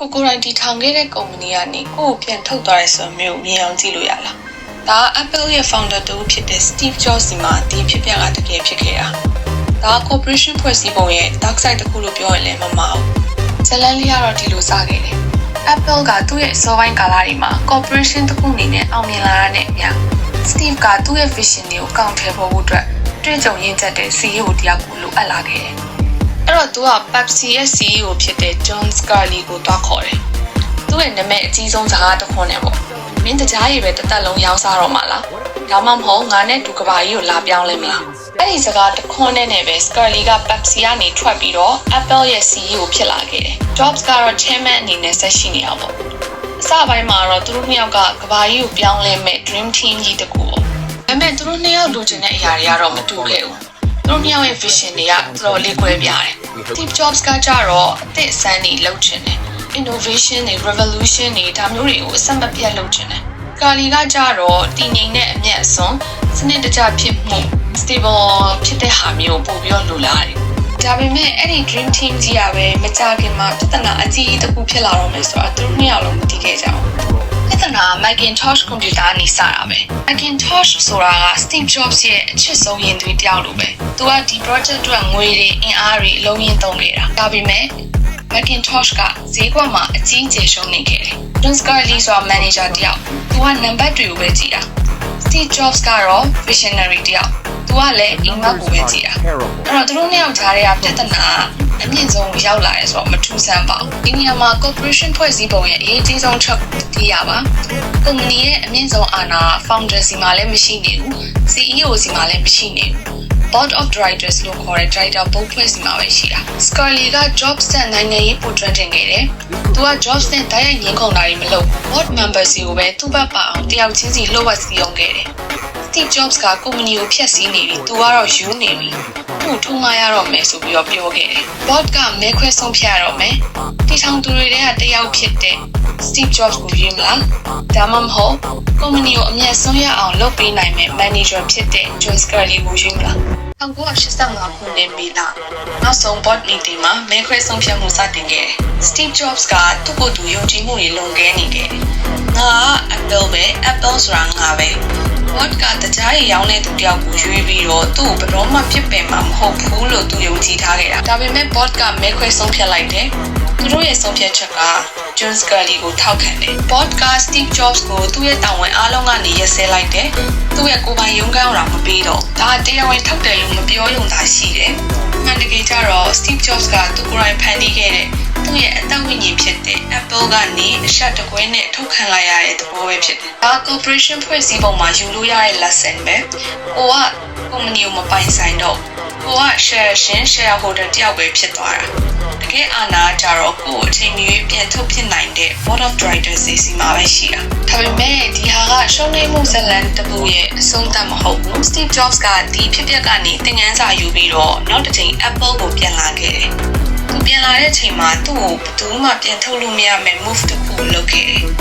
ကိုကိုယ်တိုင်တီထောင်ခဲ့တဲ့ကုမ္ပဏီကနေကိုယ့်ကိုပြန်ထုတ်သွားရဲဆိုမျိုးမြင်အောင်ကြည့်လို့ရလားဒါက Apple ရဲ့ founder တူဖြစ်တဲ့ Steve Jobs ဒီမှာဒီဖြစ်ပျက်ကတကယ်ဖြစ်ခဲ့တာဒါက corporation ဖွဲ့စည်းပုံရဲ့ dark side တစ်ခုလို့ပြောရင်လည်းမမှားဘူးဇလန်လေးကတော့ဒီလိုစခဲ့တယ် Apple ကသူ့ရဲ့အစောပိုင်းကာလတွေမှာ corporation တစ်ခုအနေနဲ့အောင်မြင်လာတာနဲ့အမျှ Steve ကသူ့ရဲ့ vision တွေကိုအကောင့်ထဲပေါ်ဖို့အတွက်တွေ့ကြုံရင်းချက်တဲ့ CEO တယောက်ကိုလိုအပ်လာခဲ့တယ်အဲ့တော့ သူက Pepsi ရဲ့ CEO ဖြစ်တဲ့ John Scully ကိုတွားခေါ်တယ်သူ့ရဲ့နာမည်အကြီးဆုံးစကားတစ်ခွန်းနဲ့ပေါ့မင်းတကြားရည်ပဲတစ်သက်လုံးရောင်းစားတော့မှာလားဒါမှမဟုတ်ငါနဲ့တူကဘာကြီးကိုလာပြောင်းလဲမလားအဲ့ဒီစကားတစ်ခွန်းနဲ့နဲ့ပဲ Scully က Pepsi ကနေထွက်ပြီးတော့ Apple ရဲ့ CEO ဖြစ်လာခဲ့တယ် Jobs ကတော့ chairman အနေနဲ့ဆက်ရှိနေတာပေါ့အစပိုင်းမှာတော့သူတို့နှစ်ယောက်ကကဘာကြီးကိုပြောင်းလဲမဲ့ dream team ကြီးတစ်ခုပေါ့ဒါပေမဲ့သူတို့နှစ်ယောက်လိုချင်တဲ့အရာတွေကတော့မတူခဲ့ဘူးသူ တို့နှစ်ယောက်ရဲ့ vision တွေကတော်တော်လေးကွဲပြားတယ် Steve Jobs ကကြတော့အသစ်အဆန်းတွေလုပ်ချင်တယ် innovation တွေ revolution တွေဒါမျိုးတွေကိုအဆက်မပြတ်လုပ်ချင်တယ်ကာလီကကြတော့တည်ငြိမ်တဲ့အမြတ်အစွန်းစနစ်တကျဖြစ်မှု stable ဖြစ်တဲ့ဟာမျိုးပို့ပြီးတော့လိုလားတယ်ဒါပေမဲ့အဲ့ဒီ dream team ကြီးကပဲမကြခင်မှာပြဿနာအကြီးကြီးတစ်ခုဖြစ်လာတော့မယ်ဆိုတာသူတို့နှစ်ယောက်လုံးမသိခဲ့ကြဘူး ပြဿနာ Macintosh ကွန်ပျူတာနေစတာပဲ Macintosh ဆိုတာက Steve Jobs ရဲ့အချစ်ဆုံးရင်သွေးတယောက်လိုပဲသူကဒီ project အတွက်ငွေတွေအင်အားတွေအလုံးရင်းသုံးနေတာဒါပေမဲ့ Macintosh ကဈေးကွက်မှာအကြီးအကျယ်ရှုံးနေခဲ့တယ်။ John Scully ဆိုတာ manager တယောက်။သူကနံပါတ်တွေကိုပဲကြည့်တာ။ Steve Jobs ကတော့ visionary တယောက်။သူကလည်းအိမ်မက်ကိုပဲကြည့်တာ။အဲ့တော့သူတို့နှစ်ယောက်ကြားထဲကပြဿနာ အမြင့်ဆုံးရောက်လာတယ်ဆိုတော့မထူးဆန်းပါဘူး။ဒီနေရာမှာ corporation ဖွဲ့စည်းပုံရဲ့အရေးကြီးဆုံးချက်ကိုသိရပါ။ကုမ္ပဏီရဲ့အမြင့်ဆုံးအာဏာ founder စီမှာလည်းမရှိနေဘူး။ CEO စီမှာလည်းမရှိနေဘူး။ board of directors လို့ခေါ်တဲ့ director ဘုတ်ဖွဲ့စီမှာပဲရှိတာ။ Scully က Jobs နဲ့နိုင်ငံရေးပို့ကျွမ်းတင်ခဲ့တယ်။သူက Jobs နဲ့တိုက်ရိုက်ငင်းခုန်တာတွေမလုပ်ဘူး။ board members တွေကိုပဲသူ့ဘက်ပါအောင်တယောက်ချင်းစီလှုပ်ဝက်စီအောင်ခဲ့တယ်။ Steve Jobs ကကုမ္ပဏီကိုဖျက်ဆီးနေပြီ။သူကတော့ယူနေပြီ။သူ့ထူမရတော့မယ်ဆိုပြီးတော့ပြောခဲ့တယ်။ board ကမဲခွဲဆုံးဖြတ်ရတော့မယ်။တီထောင်သူတွေထဲကတယောက်ဖြစ်တဲ့ Steve Jobs ကိုရွေးမလား။ဒါမှမဟုတ်ကုမ္ပဏီကိုအမြတ်ဆုံးရအောင်လုပ်ပေးနိုင်မဲ့ manager ဖြစ်တဲ့ John Scully ကိုရွေးမလား။1985ခုနှစ်မေလနောက်ဆုံး board meeting မှာမဲခွဲဆုံးဖြတ်မှုစတင်ခဲ့တယ်။ Steve Jobs ကသူ့ကိုယ်သူယုံကြည်မှုတွေလွန်ကဲနေခဲ့တယ်။ငါက Apple ပဲ Apple ဆိုတာငါပဲ။ board ကတကြားရရောင်းတဲ့သူတယောက်ကိုရွေးပြီးတော့သူ့ကိုဘယ်တော့မှဖြစ်ပင်မှာမဟုတ်ဘူးလို့သူယုံကြည်ထားခဲ့တာ။ဒါပေမဲ့ board ကမဲခွဲဆုံးဖြတ်လိုက်တယ်။သူတို့ရဲ့ဆုံးဖြတ်ချက်က John Scully ကိုထောက်ခံတယ်။ board က Steve Jobs ကိုသူ့ရဲ့တာဝန်အားလုံးကနေရက်စဲလိုက်တယ်။သူ့ရဲ့ကိုယ်ပိုင်ရုံးခန်းအောင်မပေးတော့။ဒါတရားဝင်ထုတ်တယ်လို့မပြောရုံသာရှိတယ်။မှန်တကယ်ကြတော့ Steve Jobs ကသူကိုယ်တိုင်ဖန်တီးခဲ့တဲ့သူ့ရဲ့ အသက်ဝိညာဉ်ဖြစ်တဲ့ Apple ကနေအရှက်တကွဲနဲ့ထုတ်ခံလိုက်ရတဲ့သဘောပဲဖြစ်တယ်။ဒါ corporation ဖွဲ့စည်းပုံမှာယူလို့ရတဲ့ lesson ပဲ။ကိုကကုမ္ပဏီကိုမပိုင်ဆိုင်တော့ကိုက share ရှင် shareholder တယောက်ပဲဖြစ်သွားတာ။တကယ်အာဏာကြတော့ကို့ကိုအချိန်မီပြန်ထုတ်ဖြစ်နိုင်တဲ့ board of directors တွေစီမှာပဲရှိတာ။ဒါပေမဲ့ဒီဟာကရှုံးနေမှုဇလန်တပူရဲ့အဆုံးသတ်မဟုတ်ဘူး။ Steve Jobs ကဒီဖြစ်ပျက်ကနေသင်ခန်းစာယူပြီးတော့နောက်တစ်ချိန် Apple ကိုပြန်လာခဲ့တယ်။သူ ပြန်လာတဲ့အချိန်မှာသူ့ကိုဘယ်သူမှပြန်ထုတ်လို့မရမယ့် move တစ်ခုလုပ်ခဲ့တယ်။